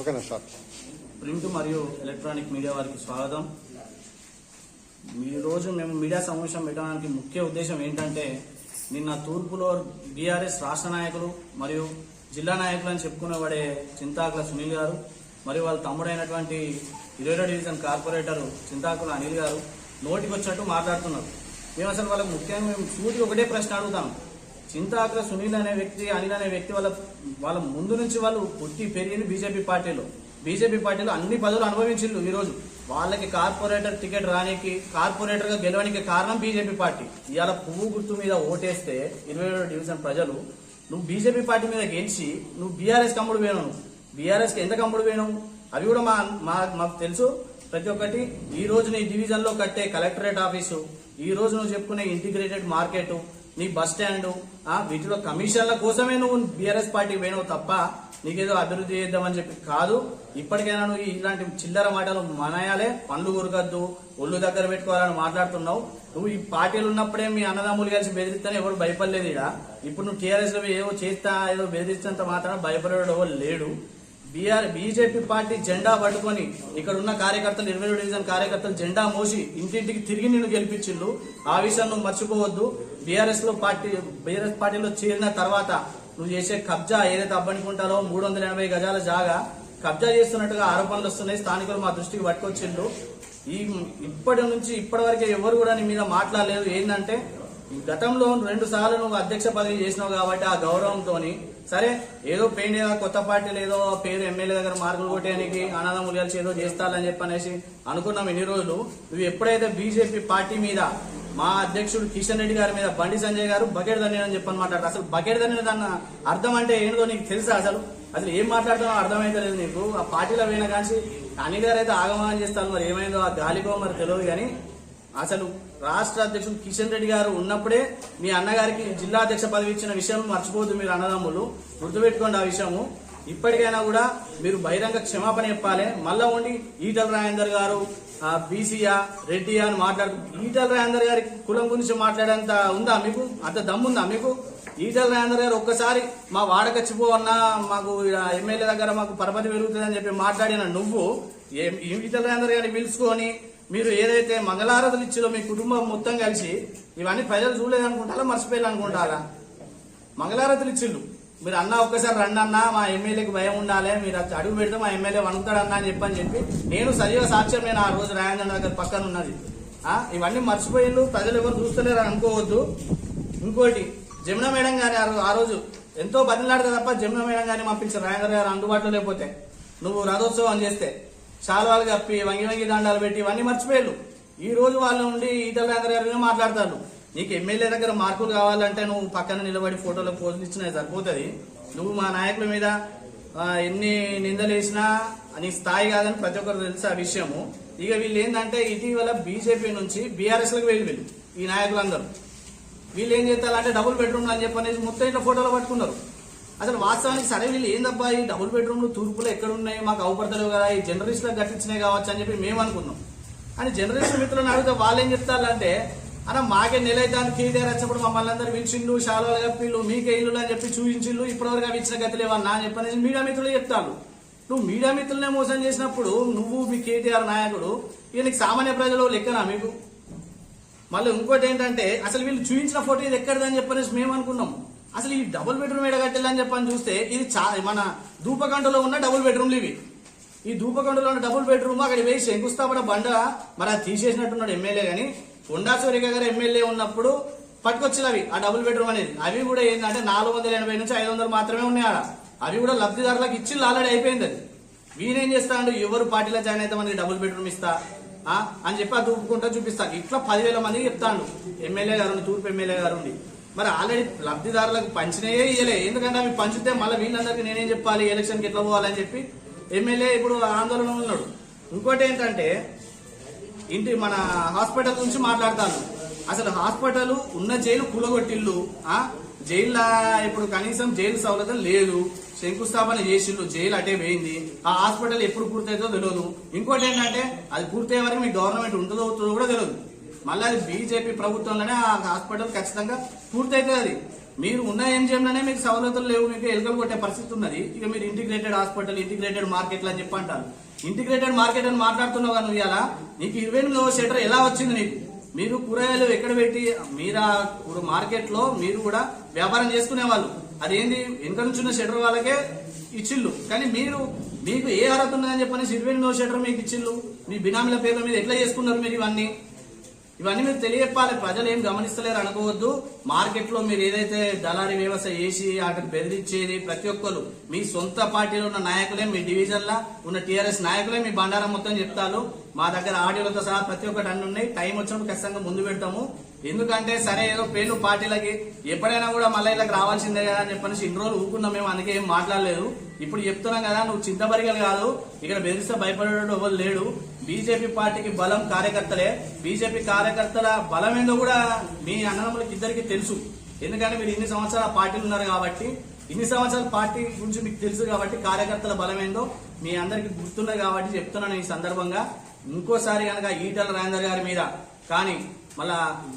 ఓకేనా ప్రింట్ మరియు electronic media వారికి స్వాగతం. ఈ రోజు మేము మీడియా సమావేశం పెట్టడానికి ముఖ్య ఉద్దేశం ఏంటంటే నిన్న తూర్పులో బీఆర్ఎస్ రాష్ట్ర నాయకులు మరియు జిల్లా నాయకులు అని చెప్పుకునేవాడే చింతాకుల సునీల్ గారు మరియు వాళ్ళ తమ్ముడైనటువంటి ఇరవై డివిజన్ కార్పొరేటర్ చింతాకుల అనిల్ గారు నోటికి వచ్చినట్టు మాట్లాడుతున్నారు. మేము అసలు వాళ్ళకి ముఖ్యంగా మేము సూటి ఒకటే ప్రశ్న అడుగుతాం. చింతాగ్ర సునీల్ అనే వ్యక్తి అనిల్ అనే వ్యక్తి వాళ్ళ వాళ్ళ ముందు నుంచి వాళ్ళు పుట్టి పెరిగింది బీజేపీ పార్టీలో. బీజేపీ పార్టీలో అన్ని పదవులు అనుభవించిండ్రు ఈరోజు. వాళ్ళకి కార్పొరేటర్ టికెట్ రానికి కార్పొరేటర్గా గెలవడానికి కారణం బీజేపీ పార్టీ. ఇవాళ పువ్వు గుర్తు మీద ఓటేస్తే ఇరవై ఏడో డివిజన్ ప్రజలు నువ్వు బీజేపీ పార్టీ మీద గెలిచి నువ్వు బీఆర్ఎస్ కమ్ముడు పోయినావు బీఆర్ఎస్కి ఎంత కమ్ముడు పోయినావు? అవి కూడా మా మా మాకు తెలుసు. ప్రతి ఒక్కటి ఈ రోజు నీ డివిజన్లో కట్టే కలెక్టరేట్ ఆఫీసు ఈ రోజు నువ్వు చెప్పుకునే ఇంటిగ్రేటెడ్ మార్కెట్ నీ బస్ స్టాండ్. ఆ వీటిలో కమిషన్ల కోసమే నువ్వు బీఆర్ఎస్ పార్టీకి పోయినావు తప్ప నీకేదో అభివృద్ధి చేద్దామని చెప్పి కాదు. ఇప్పటికైనా నువ్వు ఇలాంటి చిల్లర మాటలు మనయాలే. పండ్లు కొరకద్దు. ఒళ్ళు దగ్గర పెట్టుకోవాలని మాట్లాడుతున్నావు. నువ్వు ఈ పార్టీలు ఉన్నప్పుడే మీ అన్నదమ్ములు కలిసి బెదిరిస్తాను ఎవరు భయపడలేదు ఇక ఇప్పుడు నువ్వు టీఆర్ఎస్లో ఏవో చేస్తా ఏదో బెదిరిస్తంత మాత్రం భయపడేవాడు లేడు. బీఆర్ బీజేపీ పార్టీ జెండా పట్టుకొని ఇక్కడ ఉన్న కార్యకర్తలు ఇరవై ఏడు డివిజన్ కార్యకర్తలు జెండా మోసి ఇంటింటికి తిరిగి నిన్ను గెలిపించిండు ఆ విషయం నువ్వు మర్చిపోవద్దు. బీఆర్ఎస్లో పార్టీ బీఆర్ఎస్ పార్టీలో చేరిన తర్వాత నువ్వు చేసే కబ్జా ఏదైతే అబ్బనుకుంటారో మూడు వందల ఎనభై గజాల జాగా కబ్జా చేస్తున్నట్టుగా ఆరోపణలు వస్తున్నాయి. స్థానికులు మా దృష్టికి పట్టుకొచ్చిండు ఈ ఇప్పటి నుంచి ఇప్పటి వరకు ఎవరు కూడా నీ మీద మాట్లాడలేదు. ఏంటంటే గతంలో రెండు సార్లు నువ్వు అధ్యక్ష పదవి చేసినావు కాబట్టి ఆ గౌరవంతో సరే ఏదో పెయింట్ ఏదో కొత్త పార్టీలు ఏదో పేరు ఎమ్మెల్యే దగ్గర మార్కులు కొట్టేయడానికి అనాథములు కలిసి ఏదో చేస్తారని చెప్పనేసి అనుకున్నాం ఎన్ని రోజులు. నువ్వు ఎప్పుడైతే బీజేపీ పార్టీ మీద మా అధ్యక్షుడు కిషన్ రెడ్డి గారి మీద బండి సంజయ్ గారు బకెట్ దని అని చెప్పని అసలు బకెట్ దని దాని అర్థం అంటే ఏంటో నీకు తెలుసా అసలు? అసలు ఏం మాట్లాడతానో అర్థమైతే లేదు నీకు. ఆ పార్టీలో పోయినా కానీ అన్ని గారు అయితే ఆగమనం చేస్తారు. మరి ఏమైందో ఆ గాలికో మరి తెలియదు కానీ అసలు రాష్ట్ర అధ్యక్షుడు కిషన్ రెడ్డి గారు ఉన్నప్పుడే మీ అన్నగారికి జిల్లా అధ్యక్ష పదవి ఇచ్చిన విషయం మర్చిపోదు మీరు అన్నదమ్ములు. గుర్తుపెట్టుకోండి ఆ విషయము. ఇప్పటికైనా కూడా మీరు బహిరంగ క్షమాపణ చెప్పాలి. మళ్ళా ఉండి ఈటల రాజేందర్ గారు బీసీయా రెడ్డియా అని మాట్లాడు ఈటల రాజేందర్ గారి కులం గురించి మాట్లాడేంత ఉందా మీకు? అంత దమ్ముందా మీకు? ఈటల రాజేందర్ గారు ఒక్కసారి మా వాడకచ్చిపో అన్నా మాకు ఎమ్మెల్యే దగ్గర మాకు పరపతి పెరుగుతుందని చెప్పి మాట్లాడిన నువ్వు ఈటల రాజేందర్ గారిని పిలుచుకొని మీరు ఏదైతే మంగళారతులు ఇచ్చిరో మీ కుటుంబం మొత్తం కలిసి ఇవన్నీ ప్రజలు చూడలేదు అనుకుంటారా మర్చిపోయాలనుకుంటారా మంగళారతులు ఇచ్చిండు మీరు అన్న ఒక్కసారి రండి అన్న మా ఎమ్మెల్యేకి భయం ఉండాలి మీరు అడుగు పెడితే మా ఎమ్మెల్యే వణుకుతాడు అని చెప్పని చెప్పి నేను సజీవ సాక్ష్యం నేను ఆ రోజు రాయంద్ర దగ్గర పక్కన ఉన్నది. ఇవన్నీ మర్చిపోయిండు ప్రజలు ఎవరు చూస్తలేరు అనుకోవద్దు. ఇంకోటి జమున మేడం గారి ఆ ఆ రోజు ఎంతో బదిలాడితే తప్ప జమున మేడం గారిని పంపించారు రాయంగర్ గారు అందుబాటులో లేకపోతే నువ్వు రథోత్సవం చేస్తే శాలువాలు కప్పి వంగి వంగి దండాలు పెట్టి ఇవన్నీ మర్చిపోయారు. ఈ రోజు వాళ్ళు ఉండి ఈటల రాజేంద్ర మాట్లాడతారు. నీకు ఎమ్మెల్యే దగ్గర మార్కులు కావాలంటే నువ్వు పక్కన నిలబడి ఫోటోలో పోజులు ఇచ్చినా సరిపోతుంది. నువ్వు మా నాయకుల మీద ఎన్ని నిందలు వేసినా నీ స్థాయి కాదని ప్రతి ఒక్కరు తెలుసు ఆ విషయము. ఇక వీళ్ళు ఏంటంటే ఇటీవల బీజేపీ నుంచి బీఆర్ఎస్లకు వెళ్ళి వీళ్ళు ఈ నాయకులందరూ. వీళ్ళు ఏం చేస్తారంటే డబుల్ బెడ్రూమ్లు అని చెప్పనేసి మొత్తం ఇట్లా ఫోటోలు పట్టుకున్నారు. అసలు వాస్తవానికి సరే వీళ్ళు ఏందబ్బా? ఈ డబుల్ బెడ్రూమ్లు తూర్పులో ఎక్కడ ఉన్నాయి మాకు అవపడతలేవు కదా. ఈ జనరేషన్లకు కట్టించినాయి కావచ్చు అని చెప్పి మేము అనుకున్నాం. అని జనరేషన్ మిత్రులను అడిగితే వాళ్ళు ఏం చెప్తారంటే అన్న మాకే నెల అయితే కేటీఆర్ వచ్చినప్పుడు మమ్మల్ని అందరూ పిలిచిండు శాలువాలు కప్పిళ్ళు మీకే ఇల్లు అని చెప్పి చూపించిండు. ఇప్పటివరకు అవి ఇచ్చిన గతి లేవన్నా అని చెప్పనేసి మీడియా మిత్రులు చెప్తారు. నువ్వు మీడియా మిత్రులనే మోసం చేసినప్పుడు నువ్వు మీ కేటీఆర్ నాయకుడు ఈయనకి సామాన్య ప్రజలు లెక్కనా మీకు? మళ్ళీ ఇంకోటి ఏంటంటే అసలు వీళ్ళు చూపించిన ఫోటో ఇది ఎక్కడిదని చెప్పనేసి మేము అనుకున్నాం. అసలు ఈ డబుల్ బెడ్రూమ్ ఎడగట్టాలని చెప్పని చూస్తే ఇది చా మన ధూపకంటలో ఉన్న డబుల్ బెడ్రూమ్లు ఇవి. ఈ ధూపకంటలో ఉన్న డబుల్ బెడ్రూమ్ అక్కడ వేసి శంకుస్థాపన బండ మరి అది తీసేసినట్టున్నాడు ఎమ్మెల్యే కానీ కొండా సూరిక గారు ఎమ్మెల్యే ఉన్నప్పుడు పట్టుకొచ్చినవి ఆ డబుల్ బెడ్రూమ్ అనేది. అవి కూడా ఏంటంటే నాలుగు వందల ఎనభై నుంచి ఐదు వందలు మాత్రమే ఉన్నాయి ఆడ. అవి కూడా లబ్ధిదారులకు ఇచ్చి ఆల్రెడీ అయిపోయింది అది. వీనేం చేస్తాడు? ఎవరు పార్టీలో జాయిన్ అయితే మనకి డబుల్ బెడ్రూమ్ ఇస్తా అని చెప్పి అది ఊపుకుంటా చూపిస్తా. ఇట్లా పదివేల మందికి చెప్తాను ఎమ్మెల్యే గారు తూర్పు ఎమ్మెల్యే గారు మరి ఆల్రెడీ లబ్ధిదారులకు పంచినయే ఇయ్యలే. ఎందుకంటే అవి పంచితే మళ్ళీ వీళ్ళందరికీ నేనేం చెప్పాలి? ఎలక్షన్కి ఎట్లా పోవాలని చెప్పి ఎమ్మెల్యే ఇప్పుడు ఆందోళన ఉన్నాడు. ఇంకోటి ఏంటంటే ఇంటి మన హాస్పిటల్ నుంచి మాట్లాడతాను. అసలు హాస్పిటల్ ఉన్న జైలు కూలగొట్టిల్లు ఆ? జైల్లో ఇప్పుడు కనీసం జైలు సౌలభ్యం లేదు. శంకుస్థాపన చేసిండు జైలు అటే పోయింది. ఆ హాస్పిటల్ ఎప్పుడు పూర్తయిందో తెలియదు ఇంకోటి ఏంటంటే అది పూర్తయ్యే వరకు మీ గవర్నమెంట్ ఉంటుందో అవుతుందో కూడా తెలియదు మళ్ళీ అది బీజేపీ ప్రభుత్వంలోనే ఆ హాస్పిటల్ ఖచ్చితంగా పూర్తయితుంది అది. మీరు ఉన్న ఎంజిఎంలోనే మీకు సవలతులు లేవు మీకు ఎలుకలు కొట్టే పరిస్థితి ఉన్నది. ఇక మీరు ఇంటిగ్రేటెడ్ హాస్పిటల్ ఇంటిగ్రేటెడ్ మార్కెట్లు అని చెప్పి అంటారు. ఇంటిగ్రేటెడ్ మార్కెట్ అని మాట్లాడుతున్నావు కానీ ఇవాళ నీకు ఇరవై ఎనిమిదవ షటర్ ఎలా వచ్చింది నీకు? మీరు కూరగాయలు ఎక్కడ పెట్టి మీరు ఇప్పుడు మార్కెట్లో మీరు కూడా వ్యాపారం చేసుకునే వాళ్ళు. అదేంది? వెనుక నుంచి ఉన్న షటర్ వాళ్ళకే ఇచ్చిళ్ళు. కానీ మీరు మీకు ఏ అర్హత ఉన్నదని చెప్పని ఇరవై ఎనిమిదవ షటర్ మీకు ఇచ్చిళ్ళు. మీ బినామీల పేర్ల మీద ఎట్లా చేసుకున్నారు మీరు ఇవన్నీ? ఇవన్నీ మీరు తెలియపాలి ప్రజలు ఏం గమనిస్తలేరు అనుకోవద్దు. మార్కెట్లో మీరు ఏదైతే దళారీ వ్యవస్థ చేసి అక్కడ బెదిరించేది ప్రతి ఒక్కరు మీ సొంత పార్టీలో ఉన్న నాయకులే మీ డివిజన్ లా ఉన్న టీఆర్ఎస్ నాయకులే మీ బండారం మొత్తం చెప్తారు. మా దగ్గర ఆడియోలతో సహా ప్రతి ఒక్కటి అన్ని ఉన్నాయి. టైం వచ్చినప్పుడు ఖచ్చితంగా ముందు పెడతాము. ఎందుకంటే సరే ఏదో పేర్లు పార్టీలకి ఎప్పుడైనా కూడా మళ్ళీ ఇళ్ళకి రావాల్సిందే కదా అని చెప్పనేసి ఇన్ని రోజులు ఊరుకున్నాం మేము అందుకే ఏం మాట్లాడలేదు. ఇప్పుడు చెప్తున్నాం కదా నువ్వు చింతపరిగలు కాదు. ఇక్కడ బెదిరిస్తే భయపడేవాడు ఎవరు లేడు. బీజేపీ పార్టీకి బలం కార్యకర్తలే. బీజేపీ కార్యకర్తల బలం ఏందో కూడా మీ అన్నదమ్ములకి ఇద్దరికి తెలుసు. ఎందుకంటే మీరు ఇన్ని సంవత్సరాల పార్టీలు ఉన్నారు కాబట్టి ఇన్ని సంవత్సరాల పార్టీ గురించి మీకు తెలుసు కాబట్టి కార్యకర్తల బలం ఏందో మీ అందరికి గుర్తున్నది కాబట్టి చెప్తున్నాను ఈ సందర్భంగా. ఇంకోసారి కనుక ఈటల రాజేందర్ గారి మీద కానీ మళ్ళా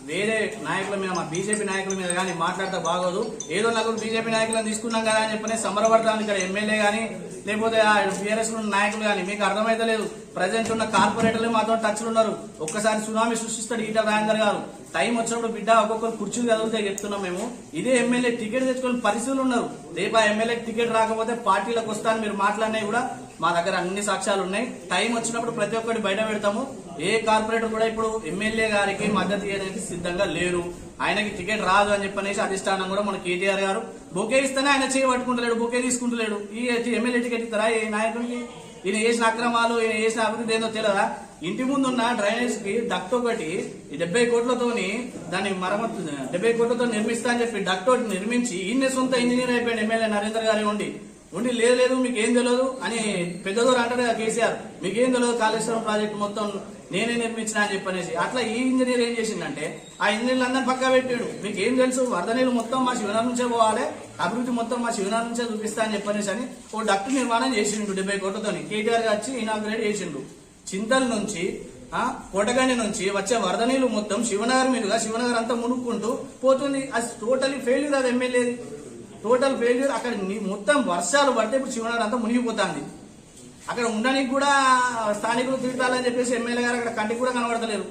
వేరే నాయకుల మీద మా బీజేపీ నాయకుల మీద కానీ మాట్లాడితే బాగోదు. ఏదో నలుగురు బీజేపీ నాయకులను తీసుకున్నాం కదా అని చెప్పనే సంబరపడతాను ఇక్కడ ఎమ్మెల్యే కానీ లేకపోతే బీఆర్ఎస్ ఉన్న నాయకులు కానీ మీకు అర్థమైతే లేదు ప్రజెంట్ ఉన్న కార్పొరేటర్లు మాతో టచ్లు ఉన్నారు. ఒక్కసారి సునామీ సృష్టిస్తాడు ఈటర్ రాజేందర్ గారు. టైం వచ్చినప్పుడు బిడ్డ ఒక్కొక్కరు కుర్చీలు కదిలితే చెప్తున్నాం మేము. ఇదే ఎమ్మెల్యే టికెట్ తెచ్చుకొని పరిస్థితులు ఉన్నారు. రేపు ఆ ఎమ్మెల్యే టికెట్ రాకపోతే పార్టీలకు వస్తాను మీరు మాట్లాడినవి కూడా మా దగ్గర అన్ని సాక్ష్యాలు ఉన్నాయి. టైం వచ్చినప్పుడు ప్రతి ఒక్కటి బయట పెడతాము. ఏ కార్పొరేటర్ కూడా ఇప్పుడు ఎమ్మెల్యే గారికి మద్దతు ఇవ్వడానికి సిద్ధంగా లేరు. ఆయనకి టికెట్ రాదు అని చెప్పనేసి అధిష్టానం కూడా మన కేటీఆర్ గారు బొకే ఇస్తేనే ఆయన చేయి పట్టుకుంటలేడు బొకే తీసుకుంటలేడు. ఈ ఎమ్మెల్యే టికెట్ ఇస్తారా? ఈ నాయకుడికి? ఈయన చేసిన అక్రమాలు ఈయన చేసిన అభివృద్ధి ఏందో తెలియదా ఇంటి ముందు ఉన్న డ్రైనేజ్కి డక్ట్ ఒకటి ఈ డెబ్బై కోట్లతోని దాన్ని మరమ్మతు డెబ్బై కోట్లతో నిర్మిస్తా అని చెప్పి డక్ట్ ఒకటి నిర్మించి ఈయన సొంత ఇంజనీర్ అయిపోయాడు ఎమ్మెల్యే నరేంద్ర గారి ఉండి ఉండి లేదు లేదు మీకు ఏం తెలియదు అని పెద్దదోరు అంటారు కదా కేసీఆర్. మీకు ఏం తెలియదు కాళేశ్వరం ప్రాజెక్ట్ మొత్తం నేనే నిర్మించిన అని చెప్పనేసి. అట్లా ఈ ఇంజనీర్ ఏం చేసిందంటే ఆ ఇంజనీర్లు అందరిని పక్కా పెట్టాడు. మీకు ఏం తెలుసు వరద నీళ్ళు మొత్తం మా శివనార్ నుంచే పోవాలి అభివృద్ధి మొత్తం మా శివనార్ నుంచే చూపిస్తా అని చెప్పనేసి అని ఓ డక్ట్ నిర్మాణం చేసిండు డెబ్బై కోట్లతోని. కేటీఆర్ గారు వచ్చి ఇనాగ్రేట్ చేసిండు. చింతల నుంచి కోటగండి నుంచి వచ్చే వరద నీళ్ళు మొత్తం శివనగర్ మీదుగా శివనగర్ అంతా మునుక్కుంటూ పోతుంది. అది టోటలీ ఫెయిల్యూర్ అది ఎమ్మెల్యేది. టోటల్ ఫెయిల్యూర్ అక్కడ మొత్తం వర్షాలు పడితే ఇప్పుడు శివనాడు అంతా మునిగిపోతుంది. అక్కడ ఉండడానికి కూడా స్థానికులు తిరుగుతారని చెప్పేసి ఎమ్మెల్యే గారు అక్కడ కంటికి కూడా కనబడతలేరు.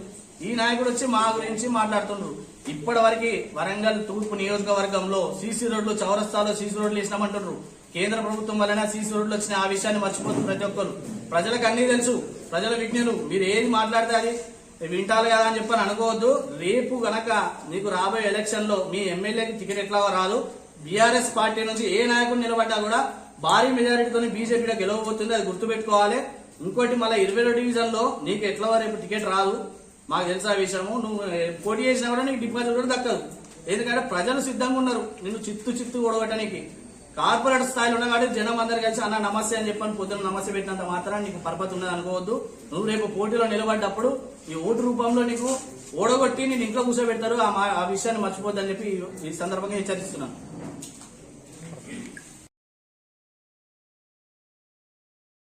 ఈ నాయకుడు వచ్చి మా గురించి మాట్లాడుతుండ్రు ఇప్పటి వరకు వరంగల్ తూర్పు నియోజకవర్గంలో సీసీ రోడ్లు చౌరస్తాలో సీసీ రోడ్లు వేసినామంటుండ్రు. కేంద్ర ప్రభుత్వం వలన సీసీ రోడ్లు వచ్చిన ఆ విషయాన్ని మర్చిపోతుంది ప్రతి ఒక్కరు. ప్రజలకు అన్నీ తెలుసు. ప్రజల విజ్ఞులు. మీరు ఏది మాట్లాడితే అది వింటారు కదా అని చెప్పని అనుకోవద్దు. రేపు గనక మీకు రాబోయే ఎలక్షన్లో మీ ఎమ్మెల్యేకి టికెట్ ఎట్లా రాదు? బీఆర్ఎస్ పార్టీ నుంచి ఏ నాయకుడు నిలబడ్డా కూడా భారీ మెజారిటీతో బీజేపీలో గెలవబోతుంది అది గుర్తుపెట్టుకోవాలి. ఇంకోటి మళ్ళీ ఇరవై డివిజన్లో నీకు ఎట్లా రేపు టికెట్ రాదు? మాకు తెలుసు ఆ విషయము. నువ్వు పోటీ చేసినా కూడా నీకు డిపాజిట్ కూడా దక్కదు. ఎందుకంటే ప్రజలు సిద్ధంగా ఉన్నారు. నిన్ను చిత్తు చిత్తు ఓడగొట్టడానికి. కార్పొరేట్ స్థాయిలో ఉన్న కాబట్టి జనం అందరు కలిసి అన్న నమస్తే అని చెప్పని పొద్దున్న నమస్తే పెట్టినంత మాత్రం నీకు పరపతి ఉన్నది అనుకోవద్దు. నువ్వు రేపు పోటీలో నిలబడ్డప్పుడు ఈ ఓటు రూపంలో నీకు ఓడగొట్టి నేను ఇంట్లో కూర్చోబెడతారు. ఆ ఆ విషయాన్ని మర్చిపోద్దని చెప్పి ఈ- ఈ సందర్భంగా హెచ్చరిస్తున్నాను.